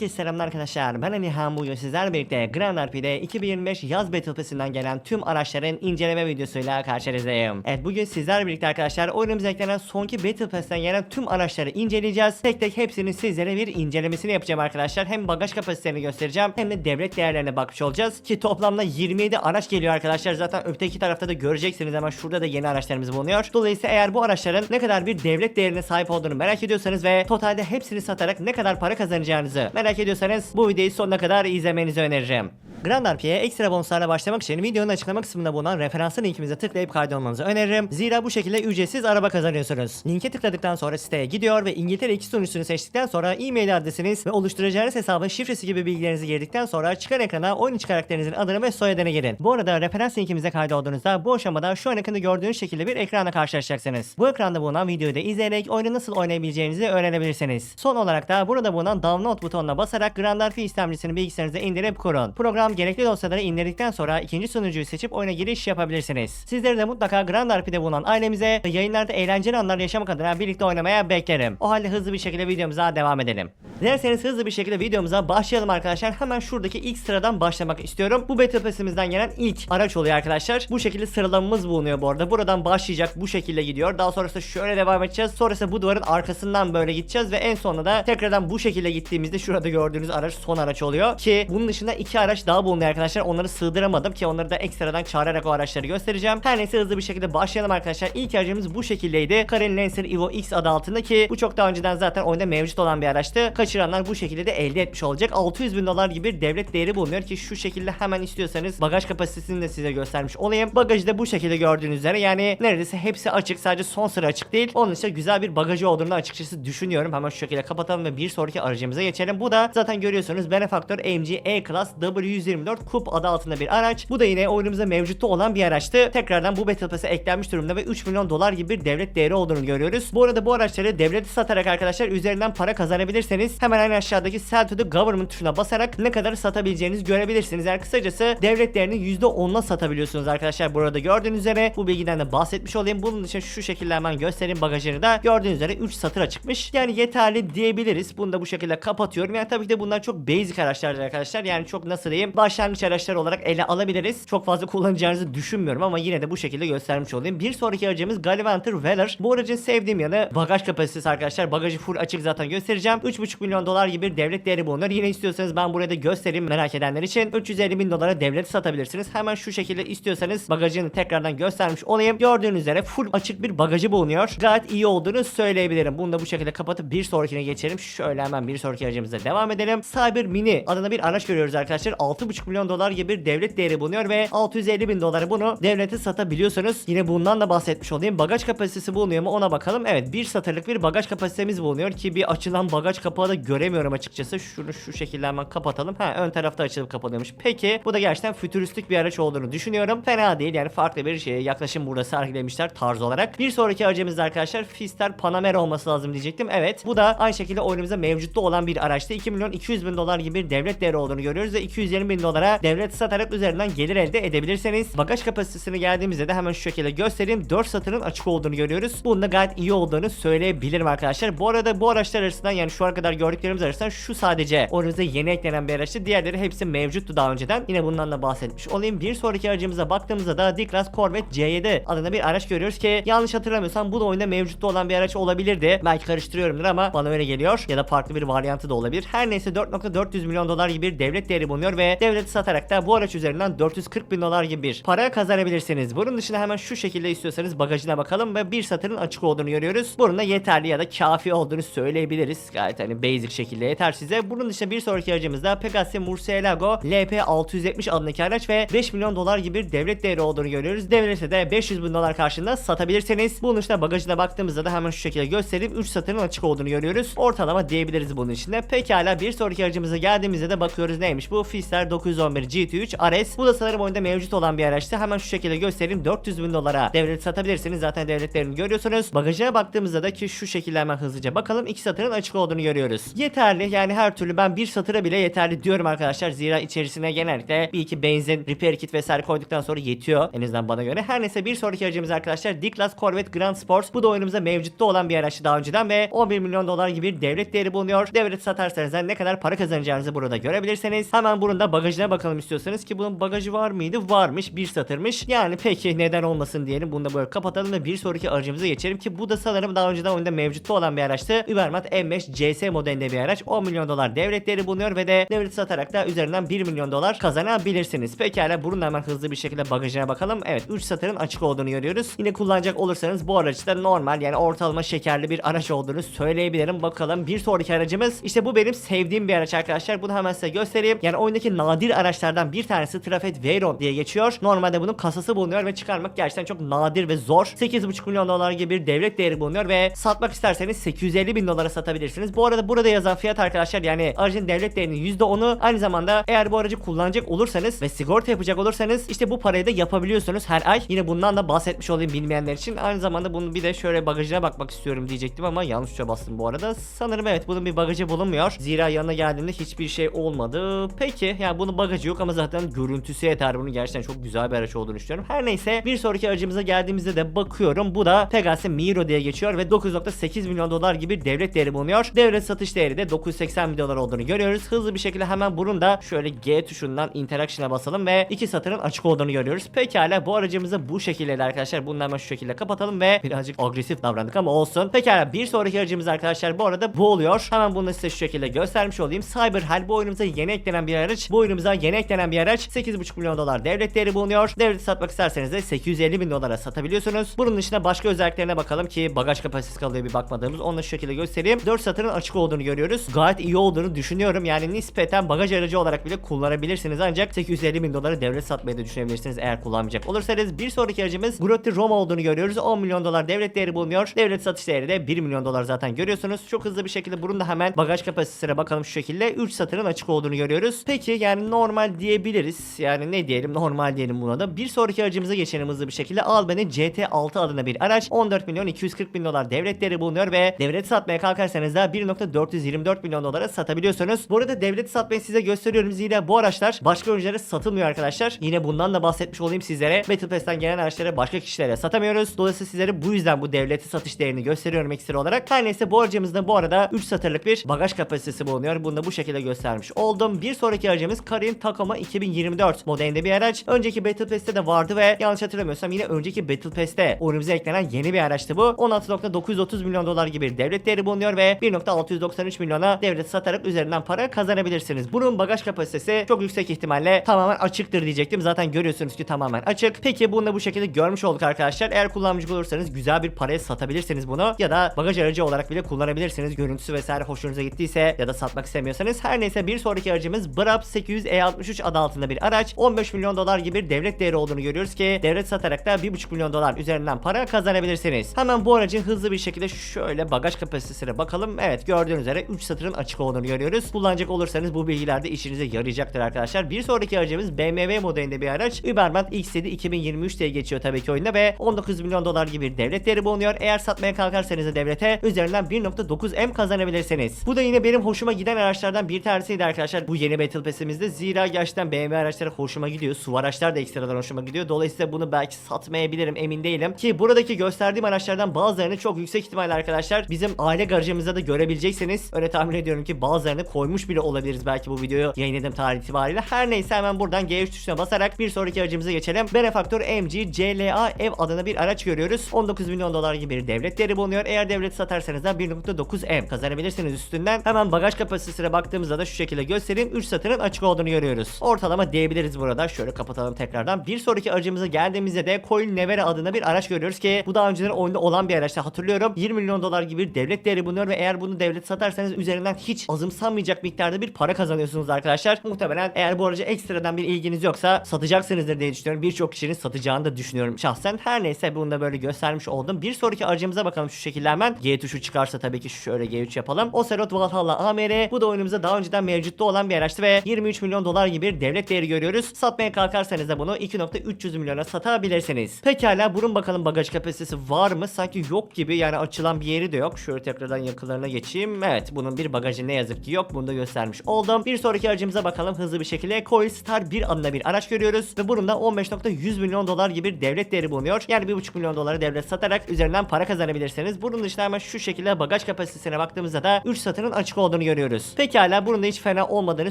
Herkese selamlar arkadaşlar. Ben Alihan bugün sizlerle birlikte Grand RP'de 2025 yaz Battle gelen tüm araçların inceleme videosuyla karşınızdayım. Evet bugün sizlerle birlikte arkadaşlar oyunumuza eklenen sonki Battle Pass'ten gelen tüm araçları inceleyeceğiz. Tek tek hepsinin sizlere bir incelemesini yapacağım arkadaşlar. Hem bagaj kapasitelerini göstereceğim hem de devlet değerlerine bakmış olacağız. Ki toplamda 27 araç geliyor arkadaşlar. Zaten öteki tarafta da göreceksiniz ama şurada da yeni araçlarımız bulunuyor. Dolayısıyla eğer bu araçların ne kadar bir devlet değerine sahip olduğunu merak ediyorsanız ve totalde hepsini satarak ne kadar para kazanacağınızı merak ediyorsanız bu videoyu sonuna kadar izlemenizi öneririm. Grand RP'ye ekstra bonuslarla başlamak için videonun açıklama kısmında bulunan referansın linkimize tıklayıp kaydolmanızı öneririm. Zira bu şekilde ücretsiz araba kazanıyorsunuz. Linke tıkladıktan sonra siteye gidiyor ve İngiltere 2 sunucusunu seçtikten sonra e-mail adresiniz ve oluşturacağınız hesabın şifresi gibi bilgilerinizi girdikten sonra çıkan ekrana oyun içi karakterinizin adını ve soyadını girin. Bu arada referans linkimize kaydolduğunuzda bu aşamada şu an ekranda gördüğünüz şekilde bir ekranla karşılaşacaksınız. Bu ekranda bulunan videoyu da izleyerek oyunu nasıl oynayabileceğinizi öğrenebilirsiniz. Son olarak da burada bulunan download butonuna basarak Grand RP istemcisini bilgisayarınıza indirip kurun. Program gerekli dosyaları indirdikten sonra ikinci sunucuyu seçip oyuna giriş yapabilirsiniz. Sizleri de mutlaka Grand RP'de bulunan ailemize yayınlarda eğlenceli anlar yaşamak adına birlikte oynamaya beklerim. O halde hızlı bir şekilde videomuza devam edelim. Dilerseniz hızlı bir şekilde videomuza başlayalım arkadaşlar. Hemen şuradaki ilk sıradan başlamak istiyorum. Bu Battle Pass'imizden gelen ilk araç oluyor arkadaşlar. Bu şekilde sıralamamız bulunuyor bu arada. Buradan başlayacak bu şekilde gidiyor. Daha sonrasında şöyle devam edeceğiz. Sonrasında bu duvarın arkasından böyle gideceğiz ve en sonunda da tekrardan bu şekilde gittiğimizde şurada gördüğünüz araç son araç oluyor. Ki bunun dışında iki araç daha bulunuyor arkadaşlar. Onları sığdıramadım ki onları da ekstradan çağırarak o araçları göstereceğim. Her neyse hızlı bir şekilde başlayalım arkadaşlar. İlk aracımız bu şekildeydi. Karen Lancer Evo X adı altında ki bu çok daha önceden zaten oyunda mevcut olan bir araçtı. Kaçıranlar bu şekilde de elde etmiş olacak. 600 bin dolar gibi bir devlet değeri bulunuyor ki şu şekilde hemen istiyorsanız bagaj kapasitesini de size göstermiş olayım. Bagajı da bu şekilde gördüğünüz üzere yani neredeyse hepsi açık. Sadece son sıra açık değil. Onun için güzel bir bagajı olduğunu açıkçası düşünüyorum. Hemen şu şekilde kapatalım ve bir sonraki aracımıza geçelim. Bu da zaten görüyorsunuz Benefactor AMG E-Class W124 Coupe adı altında bir araç. Bu da yine oyunumuzda mevcutta olan bir araçtı. Tekrardan bu Battle Pass'e eklenmiş durumda ve 3 milyon dolar gibi bir devlet değeri olduğunu görüyoruz. Bu arada bu araçları devlete satarak arkadaşlar üzerinden para kazanabilirseniz hemen en aşağıdaki Sell to the Government tuşuna basarak ne kadar satabileceğinizi görebilirsiniz. Yani kısacası devlet değerini %10'la satabiliyorsunuz arkadaşlar. Burada gördüğünüz üzere bu bilgiden de bahsetmiş olayım. Bunun için şu şekilde hemen göstereyim bagajını da. Gördüğünüz üzere 3 satır açıkmış. Yani yeterli diyebiliriz. Bunu da bu şekilde kapatıyorum. Yani tabii ki de bunlar çok basic araçlardır arkadaşlar. Yani çok nasıl diyeyim başlangıç araçlar olarak ele alabiliriz. Çok fazla kullanacağınızı düşünmüyorum ama yine de bu şekilde göstermiş olayım. Bir sonraki aracımız Gallivanter Velar. Bu aracın sevdiğim yanı bagaj kapasitesi arkadaşlar. Bagajı full açık zaten göstereceğim. 3,5 milyon dolar gibi bir devlet değeri bulunuyor. Yine istiyorsanız ben buraya da göstereyim merak edenler için. 350 bin dolara devlet satabilirsiniz. Hemen şu şekilde istiyorsanız bagajını tekrardan göstermiş olayım. Gördüğünüz üzere full açık bir bagajı bulunuyor. Gayet iyi olduğunu söyleyebilirim. Bunu da bu şekilde kapatıp bir sonrakine geçelim. Şöyle hemen bir sonraki aracımıza devam edelim. Cyber Mini adına bir araç görüyoruz arkadaşlar. 6,5 milyon dolar gibi bir devlet değeri bulunuyor ve 650 bin doları bunu devlete satabiliyorsunuz. Yine bundan da bahsetmiş olayım. Bagaj kapasitesi bulunuyor mu ona bakalım. Evet bir satırlık bir bagaj kapasitemiz bulunuyor ki bir açılan bagaj kapağı da göremiyorum açıkçası. Şunu şu şekilde hemen kapatalım. Ha ön tarafta açılıp kapanıyormuş. Peki bu da gerçekten fütüristik bir araç olduğunu düşünüyorum. Fena değil yani farklı bir şeye yaklaşım burada sergilemişler tarz olarak. Bir sonraki aracımız da arkadaşlar Fister Panamera olması lazım diyecektim. Evet bu da aynı şekilde oyunumuzda mevcutta olan bir araçtı. 2 milyon 200 bin dolar gibi bir devlet değeri olduğunu görüyoruz ve 220 bin dolara devlet satarak üzerinden gelir elde edebilirseniz bagaj kapasitesine geldiğimizde de hemen şu şekilde göstereyim. 4 satırın açık olduğunu görüyoruz. Bunun da gayet iyi olduğunu söyleyebilirim arkadaşlar. Bu arada bu araçlar arasından yani şu ana kadar gördüklerimiz arasından şu sadece oyunumuza yeni eklenen bir araçtı. Diğerleri hepsi mevcuttu daha önceden. Yine bundan da bahsetmiş olayım. Bir sonraki aracımıza baktığımızda da D-Class Corvette C7 adında bir araç görüyoruz ki yanlış hatırlamıyorsam bu da oyunda mevcutta olan bir araç olabilirdi. Belki karıştırıyorumdur ama bana öyle geliyor. Ya da farklı bir varyantı da olabilir. Her neyse 4.400 milyon dolar gibi bir devlet değeri bulunuyor ve devleti satarak da bu araç üzerinden 440 bin dolar gibi bir para kazanabilirsiniz. Bunun dışında hemen şu şekilde istiyorsanız bagajına bakalım ve bir satırın açık olduğunu görüyoruz. Bunun da yeterli ya da kafi olduğunu söyleyebiliriz. Gayet hani basic şekilde yeter size. Bunun dışında bir sonraki aracımız da Pegassi Murcielago LP670 adındaki araç ve 5 milyon dolar gibi bir devlet değeri olduğunu görüyoruz. Devlete de 500 bin dolar karşılığında satabilirsiniz. Bunun dışında bagajına baktığımızda da hemen şu şekilde göstereyim. 3 satırın açık olduğunu görüyoruz. Ortalama diyebiliriz bunun içinde. Pekala bir sonraki aracımıza geldiğimizde de bakıyoruz neymiş bu Fister 911 GT3 RS. Bu da sanırım oyunda mevcut olan bir araçtı. Hemen şu şekilde göstereyim. 400 bin dolara devlet satabilirsiniz. Zaten devletlerini görüyorsunuz. Bagajına baktığımızda da ki şu şekilde hemen hızlıca bakalım. iki satırın açık olduğunu görüyoruz. Yeterli yani her türlü ben bir satıra bile yeterli diyorum arkadaşlar. Zira içerisine genellikle bir iki benzin, repair kit vesaire koyduktan sonra yetiyor. En azından bana göre. Her neyse bir sonraki aracımız arkadaşlar D-Class Corvette Grand Sports. Bu da oyunumuzda mevcutta olan bir araçtı daha önceden ve 11 milyon dolar gibi devlet değeri bulunuyor. Devlet satarsanız ne kadar para kazanacağınızı burada görebilirsiniz. Hemen bunun da bagajına bakalım istiyorsanız ki bunun bagajı var mıydı? Varmış. Bir satırmış. Yani peki neden olmasın diyelim. Bunu da böyle kapatalım ve bir sonraki aracımıza geçelim ki bu da sanırım daha önceden oyunda mevcutta olan bir araçtı. Übermat M5 CS modelinde bir araç. 10 milyon dolar devlet değeri bulunuyor ve de devlet satarak da üzerinden 1 milyon dolar kazanabilirsiniz. Pekala bunun hemen hızlı bir şekilde bagajına bakalım. Evet 3 satırın açık olduğunu görüyoruz. Yine kullanacak olursanız bu araç da normal yani ortalama şekerli bir araç olduğunu söyleyebilirim. Bakalım bir sonraki aracımız işte bu benim sevdiğim bir araç arkadaşlar. Bunu hemen size göstereyim. Yani oyundaki nadir araçlardan bir tanesi Trafet Veyron diye geçiyor. Normalde bunun kasası bulunuyor ve çıkarmak gerçekten çok nadir ve zor. 8,5 milyon dolar gibi bir devlet değeri bulunuyor ve satmak isterseniz 850 bin dolara satabilirsiniz. Bu arada burada yazan fiyat arkadaşlar yani aracın devlet değerinin %10'u aynı zamanda eğer bu aracı kullanacak olursanız ve sigorta yapacak olursanız işte bu parayı da yapabiliyorsunuz her ay. Yine bundan da bahsetmiş olayım bilmeyenler için. Aynı zamanda bunu bir de şöyle bagajına bakmak istiyorum diyecektim ama yanlış tuşa bastım bu arada. Sanırım evet bunun bir bagajı bulunmuyor. Zira yanına geldiğimde hiçbir şey olmadı. Peki yani bunun bagajı yok ama zaten görüntüsü yeter. Bunun gerçekten çok güzel bir araç olduğunu düşünüyorum. Her neyse bir sonraki aracımıza geldiğimizde de bakıyorum. Bu da Pegasus Miro diye geçiyor ve 9.8 milyon dolar gibi devlet değeri bulunuyor. Devlet satış değeri de 980 bin dolar olduğunu görüyoruz. Hızlı bir şekilde hemen bunun da şöyle G tuşundan interaction'a basalım ve iki satırın açık olduğunu görüyoruz. Pekala bu aracımızı bu şekilde arkadaşlar. Bunu hemen şu şekilde kapatalım ve birazcık agresif davrandık ama olsun. Pekala bir sonraki aracımız arkadaşlar bu arada bu oluyor. Hemen bunu size şu şekilde göstermiş olayım. Cyberhell bu oyunumuza yeni eklenen bir araç. Bu oyunumuza yeni eklenen bir araç. 8,5 milyon dolar devlet değeri bulunuyor. Devleti satmak isterseniz de 850 bin dolara satabiliyorsunuz. Bunun dışında başka özelliklerine bakalım ki bagaj kapasitesi kalıyor bir bakmadığımız. Onu da şu şekilde göstereyim. 4 satırın açık olduğunu görüyoruz. Gayet iyi olduğunu düşünüyorum. Yani nispeten bagaj aracı olarak bile kullanabilirsiniz. Ancak 850 bin doları devlet satmayı da düşünebilirsiniz eğer kullanmayacak olursanız. Bir sonraki aracımız Grotti Roma olduğunu görüyoruz. 10 milyon dolar devlet değeri bulunuyor. Devlet satış değeri de 1 milyon dolar zaten görüyorsunuz. Çok hızlı bir şekilde bunun da hemen bagaj kapasitesine bakalım şu şekilde. 3 satırın açık olduğunu görüyoruz. Peki yani normal diyebiliriz. Yani ne diyelim normal diyelim buna da. Bir sonraki aracımıza geçelim hızlı bir şekilde. Albany CT6 adına bir araç. 14 milyon 240 bin dolar devlet değeri bulunuyor ve devlet satmaya kalkarsanız da 1.424 milyon dolara satabiliyorsunuz. Bu arada devlet satmayı size gösteriyorum. Zira bu araçlar başka oyunculara satılmıyor arkadaşlar. Yine bundan da bahsetmiş olayım sizlere. Battle Pass'ten gelen araçları başka kişilere satamıyoruz. Dolayısıyla sizlere bu yüzden bu devleti satış değerini gösteriyorum ekstra olarak. Her neyse bu aracımızda bu arada 3 satırlık bir bagaj kapasitesi bulunuyor. Bunu da bu şekilde göstermiş oldum. Bir sonraki aracımız Karin Tacoma 2024 modelinde bir araç. Önceki Battle Pass'te de vardı ve yanlış hatırlamıyorsam yine önceki Battle Pass'te oyunumuza eklenen yeni bir araçtı bu. 16.930 milyon dolar gibi bir devlet değeri bulunuyor ve 1.693 milyona devlet satarak üzerinden para kazanabilirsiniz. Bunun bagaj kapasitesi çok yüksek ihtimalle tamamen açıktır diyecektim. Zaten görüyorsunuz ki tamamen açık. Peki bunu da bu şekilde görmüş olduk arkadaşlar. Eğer kullanmacı olursanız güzel bir paraya satabilirsiniz bunu ya da bagaj aracı olarak bile kullanabilirsiniz. Görüntüsü vesaire hoşunuza gittiyse ya da satmak istemiyorsanız. Her neyse bir sonraki aracımız Brab 800 E63 adı altında bir araç. 15 milyon dolar gibi bir devlet değeri olduğunu görüyoruz ki devlet satarak da 1,5 milyon dolar üzerinden para kazanabilirsiniz. Hemen bu aracın hızlı bir şekilde şöyle bagaj kapasitesine bakalım. Evet gördüğünüz üzere 3 satırın açık olduğunu görüyoruz. Kullanacak olursanız bu bilgiler de işinize yarayacaktır arkadaşlar. Bir sonraki aracımız BMW modelinde bir araç. Überband X7 2023 diye geçiyor tabii ki oyunda ve 19 milyon dolar gibi bir devlet değeri bulunuyor. Eğer satmaya kalkarsanız da devlete üzerinden 1.9 M kazanabilirsiniz. Bu da yine benim hoşuma giden araçlardan bir tanesiydi arkadaşlar. Bu yeni Battle Pass'imizde zira gerçekten BMW araçları hoşuma gidiyor. SUV araçlar da ekstradan hoşuma gidiyor. Dolayısıyla bunu belki satmayabilirim emin değilim. Ki buradaki gösterdiğim araçlardan bazılarını çok yüksek ihtimalle arkadaşlar bizim aile garajımızda da görebileceksiniz. Öyle tahmin ediyorum ki bazılarını koymuş bile olabiliriz belki bu videoyu yayınladığım tarih itibariyle. Her neyse hemen buradan G3 tuşuna basarak bir sonraki aracımıza geçelim. Benefactor MG CLA ev adına bir araç görüyoruz. 19 milyon dolar gibi bir devlet değeri bulunuyor. Eğer devlet satarsanız da 1.9 M kazanabilirsiniz üstünden. Hemen bagaj kapasitesine baktığımızda da şu şekilde göstereyim. 3 satırın açık olduğunu görüyoruz. Ortalama diyebiliriz burada. Şöyle kapatalım tekrardan. Bir sonraki aracımıza geldiğimizde de Coil Nevera adına bir araç görüyoruz ki bu daha önceden oyunda olan bir araçta hatırlıyorum. 20 milyon dolar gibi bir devlet değeri bulunuyor ve eğer bunu devlet satarsanız üzerinden hiç azımsanmayacak miktarda bir para kazanıyorsunuz arkadaşlar. Muhtemelen eğer bu araca ekstradan bir ilginiz yoksa satacaksınızdır diye düşünüyorum. Birçok kişinin satacağını da düşünüyorum şahsen. Her neyse bunu da böyle göstermiş oldum. Bir sonraki aracımıza bakalım şu şekilde hemen. G tuşu çıkarsa tabii ki şöyle G3 yapalım. Ocelot Valhalla AMR. Bu da oyunumuzda daha önceden mevcutta olan bir araçtı ve 23 1.5 milyon dolar gibi bir devlet değeri görüyoruz. Satmaya kalkarsanız da bunu 2.300 milyona satabilirsiniz. Pekala burun bakalım bagaj kapasitesi var mı? Sanki yok gibi yani açılan bir yeri de yok. Şöyle tekrardan yakınlarına geçeyim. Evet bunun bir bagajı ne yazık ki yok. Bunu da göstermiş oldum. Bir sonraki aracımıza bakalım hızlı bir şekilde. Coilstar 1 adında bir araç görüyoruz. Ve bunun da 15.100 milyon dolar gibi bir devlet değeri bulunuyor. Yani 1.5 milyon doları devlet satarak üzerinden para kazanabilirsiniz. Bunun dışında hemen şu şekilde bagaj kapasitesine baktığımızda da 3 satırın açık olduğunu görüyoruz. Pekala bunun da hiç fena olmadığını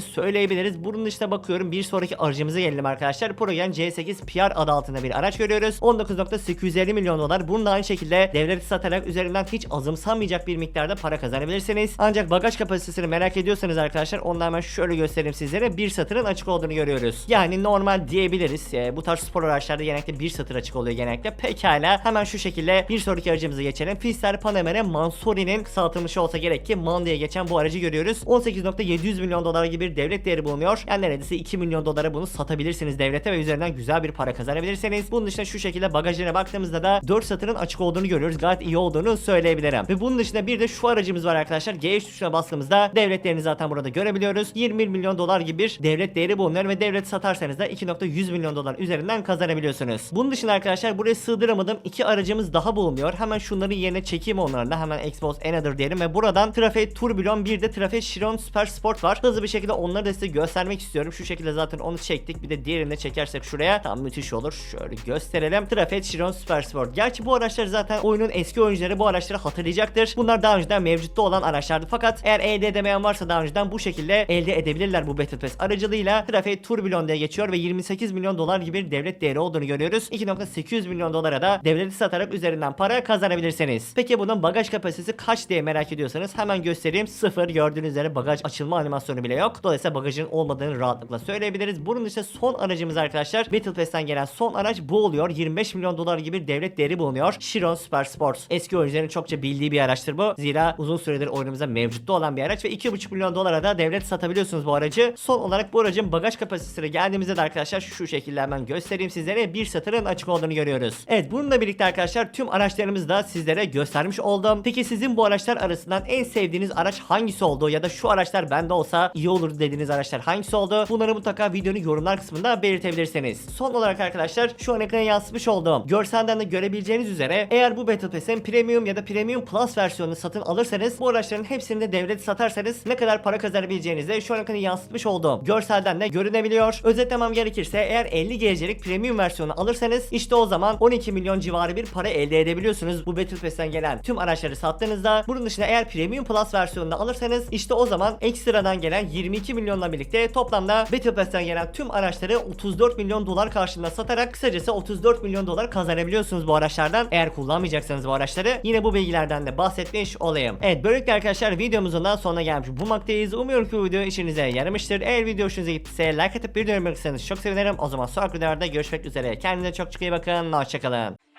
söyleyebiliriz. Bunun dışında bakıyorum bir sonraki aracımıza gelelim arkadaşlar. Progen C8 PR adı altında bir araç görüyoruz. 19.850 milyon dolar. Bunu da aynı şekilde devleti satarak üzerinden hiç azımsanmayacak bir miktarda para kazanabilirsiniz. Ancak bagaj kapasitesini merak ediyorsanız arkadaşlar onu hemen şöyle göstereyim sizlere. Bir satırın açık olduğunu görüyoruz. Yani normal diyebiliriz. Ee, bu tarz spor araçlarda genellikle bir satır açık oluyor genellikle. Pekala hemen şu şekilde bir sonraki aracımıza geçelim. Fister Panamera Mansouri'nin kısaltılmışı olsa gerek ki MAN geçen bu aracı görüyoruz. 18.700 milyon dolar gibi bir devlet değeri bulunuyor. Yani neredeyse 2 milyon dolara bunu satabilirsiniz devlete ve üzerinden güzel bir para kazanabilirsiniz. Bunun dışında şu şekilde bagajına baktığımızda da 4 satırın açık olduğunu görüyoruz. Gayet iyi olduğunu söyleyebilirim. Ve bunun dışında bir de şu aracımız var arkadaşlar. G3 tuşuna bastığımızda devletlerini zaten burada görebiliyoruz. 20 milyon dolar gibi bir devlet değeri bulunuyor ve devlet satarsanız da 2.100 milyon dolar üzerinden kazanabiliyorsunuz. Bunun dışında arkadaşlar buraya sığdıramadığım iki aracımız daha bulunuyor. Hemen şunların yerine çekeyim onları da. Hemen Xbox Another diyelim ve buradan Traffic Tourbillon bir de Traffic Chiron Super Sport var. Hızlı bir şekilde onları da size göstermek istiyorum. Şu şekilde zaten onu çektik. Bir de diğerini de çekersek şuraya. Tam müthiş olur. Şöyle gösterelim. Traffic Chiron Super Sport. Gerçi bu araçlar zaten oyunun eski oyuncuları bu araçları hatırlayacaktır. Bunlar daha önceden mevcutta olan araçlardı. Fakat eğer elde edemeyen varsa daha önceden bu şekilde elde edebilirler bu Battle Pass aracılığıyla. Traffic Tourbillon diye geçiyor ve 28 milyon dolar gibi bir devlet değeri olduğunu görüyoruz. 2.800 milyon dolara da devleti satarak üzerinden para kazanabilirsiniz. Peki bunun bagaj kapasitesi kaç diye merak ediyorsanız hemen göstereyim. Sıfır gördüğünüz üzere bagaj açılma animasyonu bile yok. Dolayısıyla bagajın olmadığını rahatlıkla söyleyebiliriz. Bunun dışında son aracımız arkadaşlar Battle Pass'ten gelen son araç bu oluyor. 25 milyon dolar gibi bir devlet değeri bulunuyor. Chiron Super Sports. Eski oyuncuların çokça bildiği bir araçtır bu. Zira uzun süredir oyunumuzda mevcutta olan bir araç ve 2.5 milyon dolara da devlet satabiliyorsunuz bu aracı. Son olarak bu aracın bagaj kapasitesine geldiğimizde de arkadaşlar şu şekilde hemen göstereyim sizlere. Bir satırın açık olduğunu görüyoruz. Evet bununla birlikte arkadaşlar tüm araçlarımızı da sizlere göstermiş oldum. Peki sizin bu araçlar arasından en sevdiğiniz araç hangisi oldu ya da şu araçlar bende olsa iyi olur dediğiniz araçlar hangisi oldu? Bunları mutlaka videonun yorumlar kısmında belirtebilirsiniz. Son olarak arkadaşlar şu an ekrana yansıtmış olduğum görselden de görebileceğiniz üzere eğer bu Battle Pass'in Premium ya da Premium Plus versiyonunu satın alırsanız bu araçların hepsini de devlet satarsanız ne kadar para kazanabileceğinizi şu an ekrana yansıtmış olduğum görselden de görünebiliyor. Özetlemem gerekirse eğer 50 gecelik Premium versiyonu alırsanız işte o zaman 12 milyon civarı bir para elde edebiliyorsunuz bu Battle Pass'ten gelen tüm araçları sattığınızda. Bunun dışında eğer Premium Plus versiyonunu alırsanız işte o zaman ekstradan gelen 22 milyonla birlikte toplamda Battle Pass'ten gelen tüm araçları 34 milyon dolar karşılığında satarak kısacası 34 milyon dolar kazanabiliyorsunuz bu araçlardan. Eğer kullanmayacaksanız bu araçları yine bu bilgilerden de bahsetmiş olayım. Evet böylelikle arkadaşlar videomuzun da sonuna gelmiş bulunmaktayız. Umuyorum ki bu video işinize yaramıştır. Eğer video hoşunuza gittiyse like atıp bir bırakırsanız çok sevinirim. O zaman sonraki videolarda görüşmek üzere. Kendinize çok çok iyi bakın. Hoşçakalın.